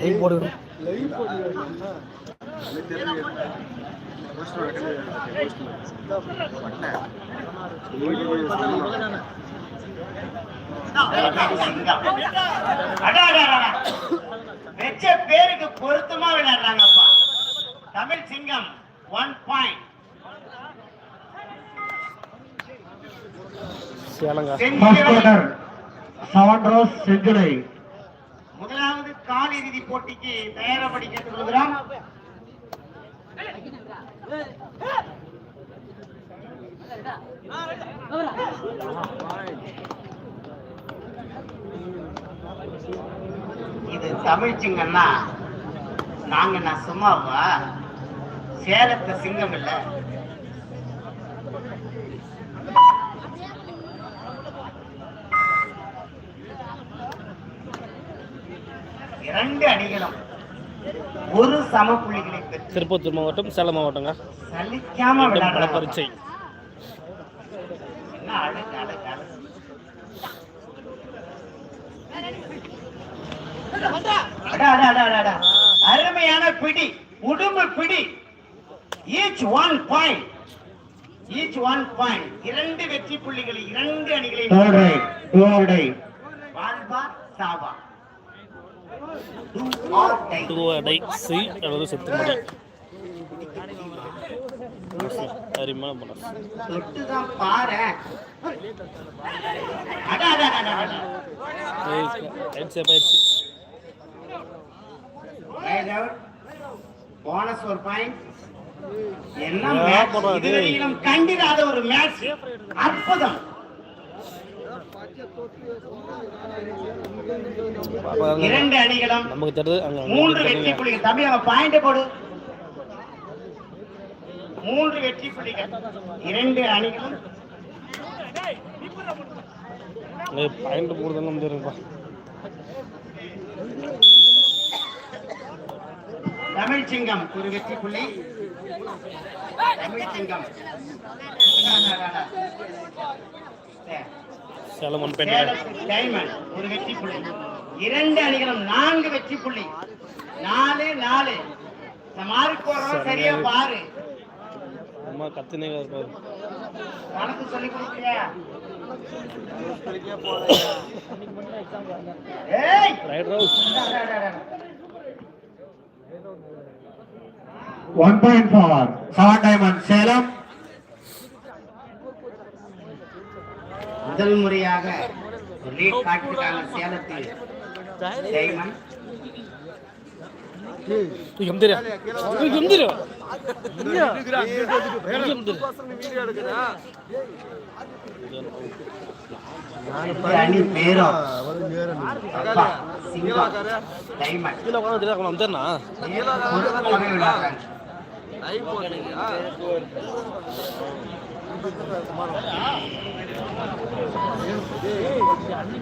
Live போடுங்க. வெச்ச பேருக்கு பொருத்தமா விளையாடுறாங்கப்பா. தமிழ் சிங்கம் ஒன் பாயிண்ட் சேலங்க. செவன் ரோஸ் செஞ்சுரை போட்டிக்கு தயாரப்படி கேட்டுக்கொள்கிறோம் இது தமிழ்ச்சிங்கன்னா நாங்க நான் சும்மாவா? சேலத்தை சிங்கம் இல்லை. இரண்டு அணிகளும் ஒரு சம புள்ளிகளை பெற்று திருப்பத்தூர் மாவட்டம் சேலம் மாவட்டங்க. சலிக்காம அடா, அடா. அருமையான பிடி உடும்பு பிடி. Each one point each one point இரண்டு வெற்றி புள்ளிகள் இரண்டு அணிகளை வாழ்வா துவடை சி அல்லது செத்துமடை அருமையான படம் ஆயிடுச்சு. போனஸ் ஒரு பாயிண்ட்? இதுவரையிலும் கண்டிராத ஒரு மேட்ச் அற்புதம். இரண்டு அணிகளும் நமக்கு அங்க மூன்று வெற்றி. புள்ளிகள். தம்பி அவன் பாயிண்ட் போடு. மூன்று வெற்றி புள்ளிகள். இரண்டு அணிகளும் பாயிண்ட் போடுறது நம்ம தெரியுங்கப்பா தமிழ் சிங்கம் ஒரு வெற்றி புள்ளி. தமிழ் சிங்கம். சேலம் ஒன் ஒரு வெற்றி புள்ளி. இரண்டு அணிகளும் நான்கு வெற்றி புள்ளி. நாலு நாலு. மார்க் போடுறோம் சரியா பாரு. அம்மா கத்துனே இருப்பாரு கணக்கு சொல்லி கொடுக்கலையா one point four seven diamond Salem முதல் முறையாக லீட் காட்டிருக்காங்க சேலத்தில். அணி பேரும் டைமண்ட். கீழே உட்காந்து தெரியாது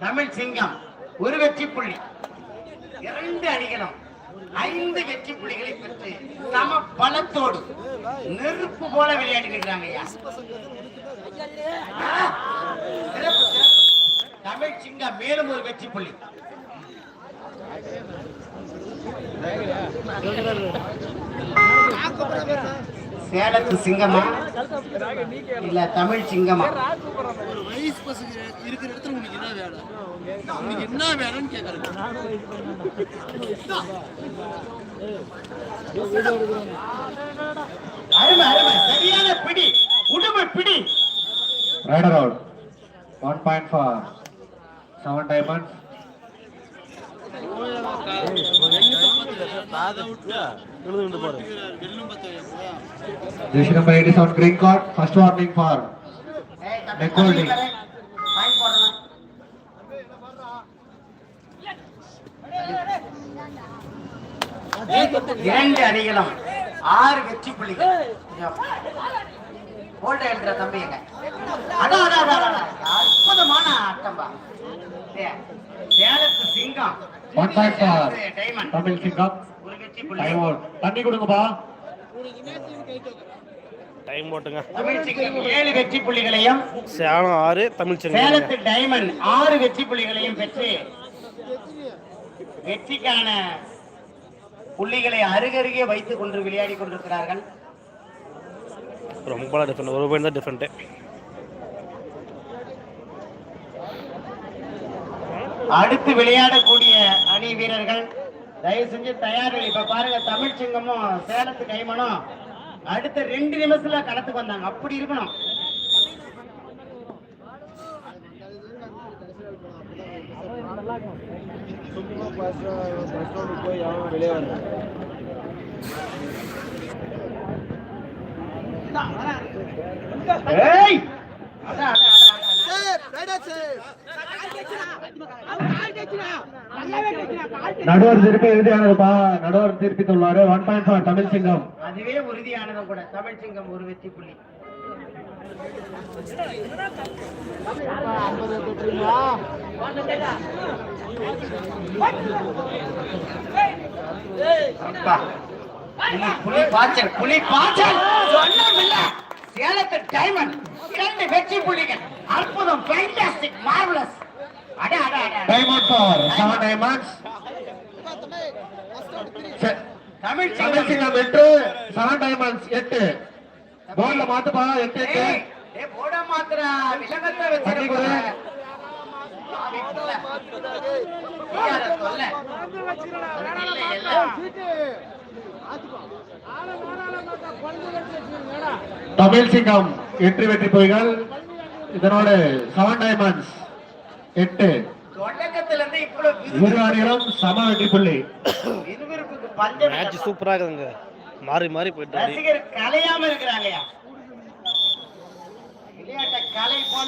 தமிழ் சிங்கம் ஒரு வெற்றி புள்ளி. இரண்டு அணிகளும். ஐந்து வெற்றி புள்ளிகளை பெற்று சம பலத்தோடு நெருப்பு போல விளையாடி ஐயா. தமிழ் சிங்கம் மேலும் ஒரு வெற்றி புள்ளி. சேலத்து சிங்கமா இல்ல தமிழ் சிங்கமா பசங்க இருக்கிற இடத்துல உனக்கு என்ன வேலை? உனக்கு என்ன வேலைன்னு கேட்கறேன் அருமை அருமை. சரியான பிடி. உடுமை பிடி. Raider out one point four seven diamonds Jersey number 87 green card. First warning for Neck holding. இரண்டு அணிகளும் ஆறு வெற்றி புள்ளிகள். போல்ட எழுதுற தம்பிங்க அதான் அதான். அற்புதமான ஆட்டம்பா சேலத்து சிங்கம். Time out. தண்ணி கொடுங்கப்பா. டைம் போட்டுங்க தமிழ் சிங்கம் ஏழு வெற்றி புள்ளிகளையும் சேலம் ஆறு தமிழ் சேலத்து டைமண்ட் ஆறு வெற்றி புள்ளிகளையும் பெற்று வெற்றிக்கான புள்ளிகளை அருகருகே வைத்துக் கொண்டு விளையாடி கொண்டிருக்கிறார்கள். ரொம்ப டிஃப்ரெண்ட் ஒரு பாயிண்ட் தான் டிஃப்ரெண்ட்டு அடுத்து விளையாடக்கூடிய அணி வீரர்கள் தயவு செஞ்சு தயார்கள் இப்ப பாருங்க தமிழ் சிங்கமும் சேலத்து கைமனும் அடுத்த ரெண்டு நிமிஷத்துல களத்துக்கு வந்தாங்க. அப்படி இருக்கணும். ஏய்! அதான், அதான், அதான், அதான். நடுவர் திருப்பி இறுதியானதுப்பா நடுவர் திருப்பித்துள்ளாரு one point four Tamil Singam அதுவே உறுதியானதும் கூட தமிழ் சிங்கம் ஒரு வெற்றி புள்ளி புலி, புலி பாய்ச்சல் புலி பாய்ச்சல் சொன்னமில்ல சேலத்து டைமண்ட் இரண்டு வெற்றி புள்ளிகள் அற்புதம் ஃபேண்டாஸ்டிக் மார்வலஸ் அட அட அட, four seven diamonds Tamil Tamil Singam Singam எட்டு செவன் டைமண்ட்ஸ் எட்டு. போர்ட்ல மாத்துப்பா ஏய், போட மாத்திர விலங்கத்தை தமிழ் சிங்கம் எட்டு வெற்றி புலிகள் இதனோட செவன் டைமண்ட்ஸ் எட்டு. இரு அணிகளும் சம வெற்றி புள்ளி. சூப்பராக இருக்குதுங்க. மாறி மாறி போயிட்டு ரசிகர் கலையாம விளையாட்டை கலை போல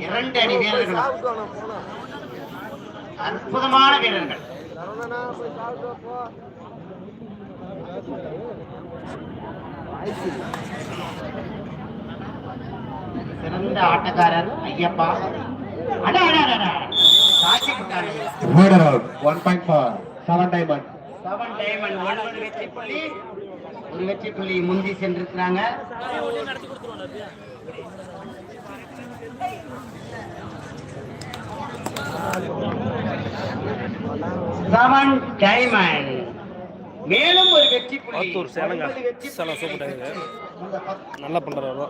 இரண்டு அணி வீரர்கள். அற்புதமான வீரர்கள். சிறந்த ஆட்டக்காரர் ஐயப்பா. அட. One point four seven diamond seven diamond ஒன்பது வெற்றி புள்ளி ஒரு வெற்றி புள்ளி முந்தி சென்றிருக்கிறாங்க செவன் டைமண்ட் மேலும் ஒரு வெற்றி புள்ளி சேலங்க. டைமண்ட். நல்லா பண்ணுறாரு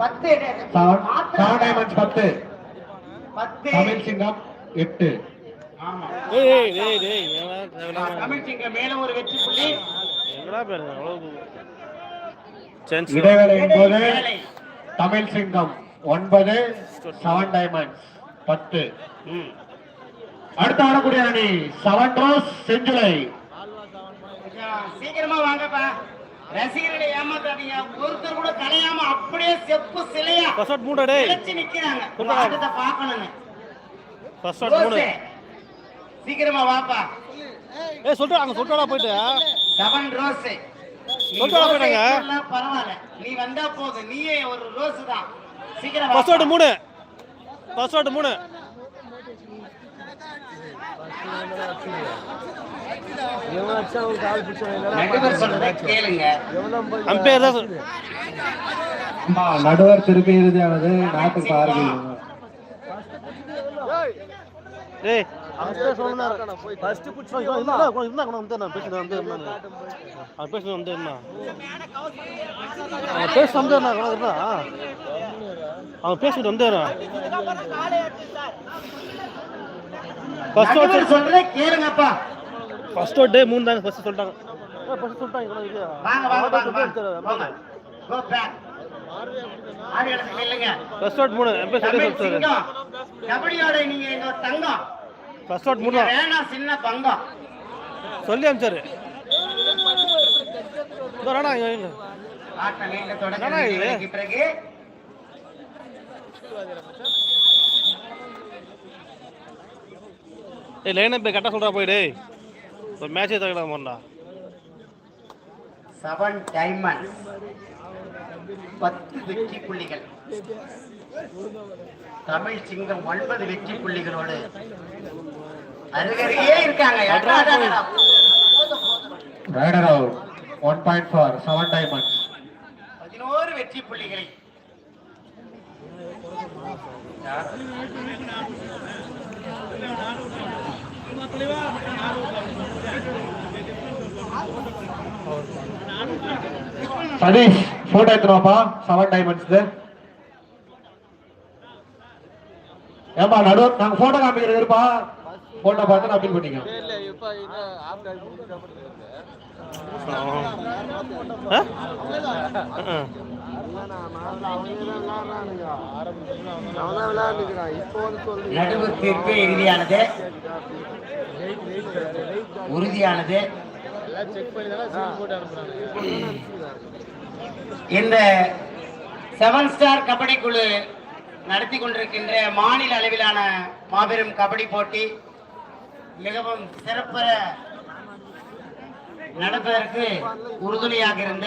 பத்து செவன் டைமண்ட்ஸ் பத்து. பத்து. தமிழ் சிங்கம் எட்டு. ஆமா. ஏய் ஏய் டேய் டேய் ஏன்டா தேவையில்லாம தமிழ் சிங்கம் மேலும் ஒரு வெற்றி புள்ளி எங்கடா பேருங்க அவ்வளோ சான்ஸ் இடைவேளையின் போது. தமிழ் சிங்கம் ஒன்பது செவன் டைமண்ட்ஸ் பத்து ம் அடுத்து ஆடக்கூடிய அணி செவன் ரோஸ் செஞ்சுலை சீக்கிரமா வாங்கப்பா ரசிகர்களை ஏமாத்தாதீங்க ஒருத்தர் கூட கலையாம அப்படியே செப்பு சிலையா ஃபர்ஸ்ட் அவுட் மூணு டேய் நிலைச்சு நிக்கிறாங்க உங்க சீக்கிரமா வாப்பா. ஏய் சொல்லிட்டு அங்கே சொல்லிட்டாடா போயிட்டு. செவன் ரோஸ் வர போயிட்டாங்க. பரவாயில்ல. நீ வந்தா போதும் நீயே ஒரு ரோஸ் தான் சீக்கிரம் ஃபர்ஸ்ட் அவுட். மூணு. ஃபர்ஸ்ட் அவுட் மூணு. நடுவர் திருப்பி இறுதியானது நாட்டுக்கு பாருங்க அவன் சொன்னாரு ஃபர்ஸ்ட் புடிச்சு இருந்தா இருந்தா கூட வந்து நான் பேசுறது வந்து பேசுறது என்ன அவன் பேச வந்து என்ன இருந்தா அவன் பேசிட்டு வந்து ஃபர்ஸ்ட் நடுவர் சொல்றதை கேளுங்கப்பா. ஃபர்ஸ்ட் மூணு தாங்க ஃபர்ஸ்ட் சொல்லிட்டாங்க. ஃபர்ஸ்ட் சொல்லிட்டாங்க கூட. ஆறு இடத்துக்கு. ஃபர்ஸ்ட் மூணு சொல்லி சொல்றாரு. கபடியோட நீங்க எங்க தங்கம். ஃபர்ஸ்ட் அவுட் மூணு சின்ன பங்கம் சொல்லி அமிச்சாரு. ஏய் லைன் போய் கரெக்டாக சொல்கிறா போயிடு. ஒரு மேட்சே தகடா போண்டா செவன் டைமண்ட்ஸ் பத்து வெற்றி புள்ளிகள். தமிழ் சிங்கம் ஒன்பது வெற்றி புள்ளிகளோடு அருகருகே இருக்காங்க. Raider out one point four seven diamonds பதினோரு வெற்றி புள்ளிகளை. சதீஷ் போட்டோ எடுத்துருவாப்பா செவன் டைமண்ட்ஸ் ஏப்பா நடு நாங்க போட்டோ காமிக்கிறது இருப்பா. போட்டோ பார்த்து நான் பில் பண்ணிக்கோ. நடுவு தீர்ப்பு இறுதியானது. உறுதியானது. இந்த செவன் ஸ்டார் கபடி குழு நடத்தி கொண்டிருக்கின்ற மாநில அளவிலான மாபெரும் கபடி போட்டி மிகவும் சிறப்புற நடப்பதற்கு உறுதுணையாக இருந்த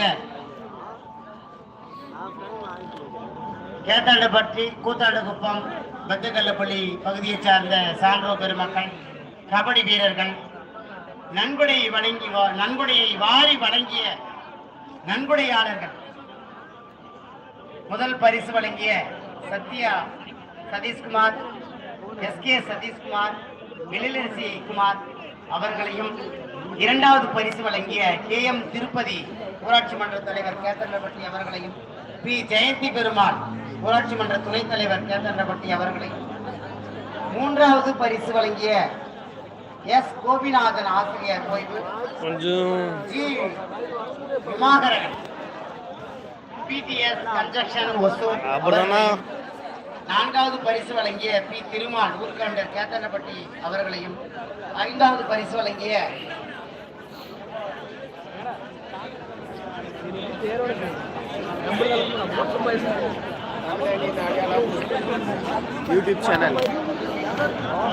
கேத்தாண்டப்பட்டி கூத்தாண்டுகுப்பம் பத்துக்கல்லப்பள்ளி பகுதியைச் சார்ந்த சான்றோ பெருமக்கள் கபடி வீரர்கள் நன்கொடை வழங்கி வா- நன்கொடையை வாரி வழங்கிய நன்கொடையாளர்கள் முதல் பரிசு வழங்கிய சத்யா சதீஷ்குமார் எஸ்கே சதீஷ்குமார் எழிலரசி குமார் அவர்களையும் இரண்டாவது பரிசு வழங்கிய கே எம் திருப்பதி ஊராட்சி மன்ற தலைவர் கேத்தண்டப்பட்டி அவர்களையும் பி ஜெயந்தி பெருமாள் ஊராட்சி மன்ற துணைத் தலைவர் கேத்தண்டப்பட்டி அவர்களையும். மூன்றாவது பரிசு வழங்கிய எஸ் கோபிநாதன் ஆசிரியர் ஓய்வு G. Vimakaran PDS construction Hosur அப்படின்னா நான்காவது பரிசு வழங்கிய பி திருமால் ஊர்கண்டர் கேத்தனப்பட்டி அவர்களையும் ஐந்தாவது பரிசு வழங்கிய யூடியூப் சேனல்.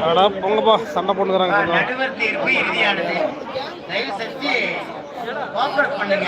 அடா பொங்கப்பா சண்டை போட்டுக்கிறாங்க நடுவர் தீர்ப்பு இறுதியானது. தயவு செஞ்சு கோஆபரேட் பண்ணுங்க.